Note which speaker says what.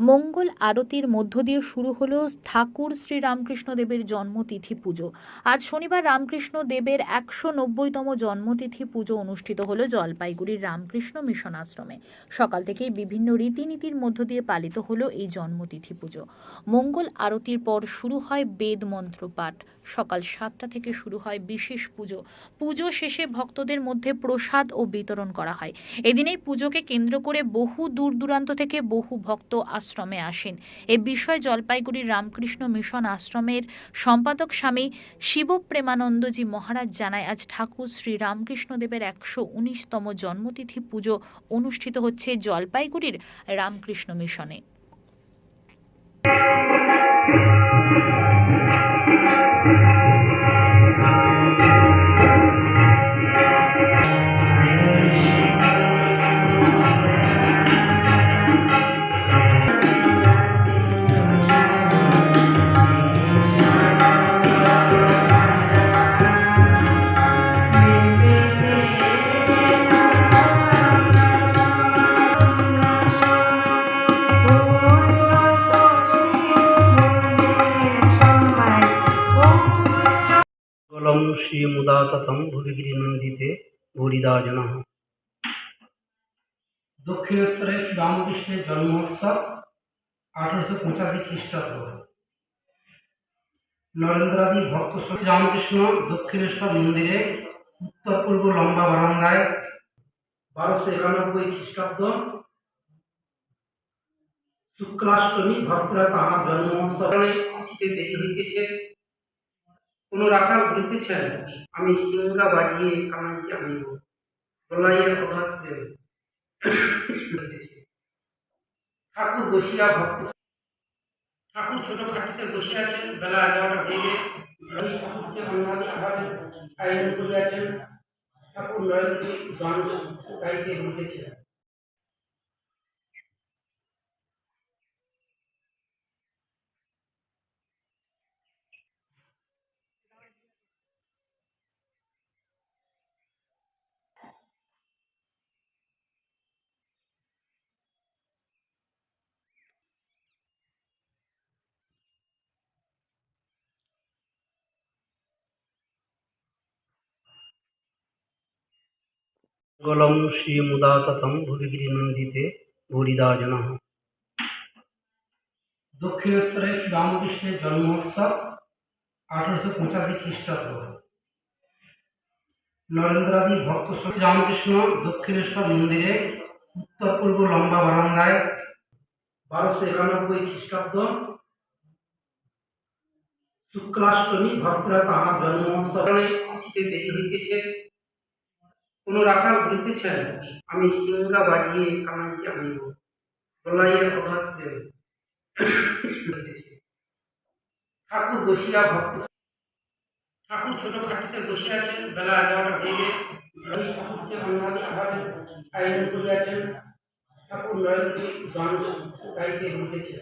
Speaker 1: মঙ্গল আরতির মধ্য দিয়ে শুরু হলো ঠাকুর শ্রী রামকৃষ্ণ দেবের জন্মতিথি পুজো। আজ শনিবার রামকৃষ্ণ দেবের একশো নব্বইতম জন্মতিথি পুজো অনুষ্ঠিত হলো জলপাইগুড়ির রামকৃষ্ণ মিশন আশ্রমে। সকাল থেকেই বিভিন্ন রীতিনীতির মধ্য দিয়ে পালিত হলো এই জন্মতিথি পুজো। মঙ্গল আরতির পর শুরু হয় বেদ মন্ত্র পাঠ। সকাল সাতটা থেকে শুরু হয় বিশেষ পুজো। পুজো শেষে ভক্তদের মধ্যে প্রসাদ ও বিতরণ করা হয়। এদিনেই পুজোকে কেন্দ্র করে বহু দূর দূরান্ত থেকে বহু ভক্ত আশ্রমে আসেন। এ বিষয়ে জলপাইগুড়ির রামকৃষ্ণ মিশন আশ্রমের সম্পাদক স্বামী শিবপ্রেমানন্দজি মহারাজ জানায়, আজ ঠাকুর শ্রী রামকৃষ্ণদেবের একশো উনিশতম জন্মতিথি পুজো অনুষ্ঠিত হচ্ছে জলপাইগুড়ির রামকৃষ্ণ মিশনে।
Speaker 2: গলম শ্রীমুদাততম ভুবিগিরিনন্দিতে ভূরিদা জনঃ দক্ষিণেশ্বরে শ্রীরামকৃষ্ণের জন্ম উৎসব আঠারোশো পঁচাশি খ্রিস্টাব্দ। নরেন্দ্রাদি ভক্ত শ্রীরামকৃষ্ণ দক্ষিণেশ্বর মন্দিরে উত্তর পূর্ব লম্বা বারান্দায় বারোশো একানব্বই খ্রিস্টাব্দ। শুক্লাষ্টমী ভক্তরা তাহার জন্ম উৎসবে আসিতে দেরি হইতেছে। রাখাল বলিতেছেন আমি সিংহা বাজিয়ে কামাইকে আনিব বলাইয়ের প্রেম। ঠাকুর বসিয়া ভক্ত। ঠাকুর ছোট খাটিতে আছেন। বেলা এগারোটা বেজে ঠাকুরকে অন্যাদি আয়োজন করিয়াছেন ঠাকুর নরেন্দ্র গান গাইতে হইতেছে গলম শ্রীমুদাততম ভুবিগিরিনন্দিতে ভূরিদা জনঃ দক্ষিণেশ্বরে শ্রীরামকৃষ্ণের জন্ম উৎসব আঠারোশো পঁচাশি খ্রিস্টাব্দ। নরেন্দ্রাদি ভক্ত শ্রীরামকৃষ্ণ দক্ষিণেশ্বর মন্দিরে উত্তর পূর্ব লম্বা বারান্দায় বারোশো একানব্বই খ্রিস্টাব্দ শুক্লাষ্টমী ভক্তরা তাহার জন্ম উৎসবে দেরি হইতেছে। কোন রাখাল বলিতেছেন আমি সিংহা বাজিয়ে কামাইকে আনিব বলাইয়ের অভাব হইতেছে। ঠাকুর বসিয়া ভক্ত। ঠাকুর ছোট খাটিতে বসে আছেন। বেলা এগারোটা বেজে রবি ঠাকুরকে অন্যাদি আবার আয়োজন করিয়াছেন। ঠাকুর নরেন্দ্র গান গাইতে হইতেছে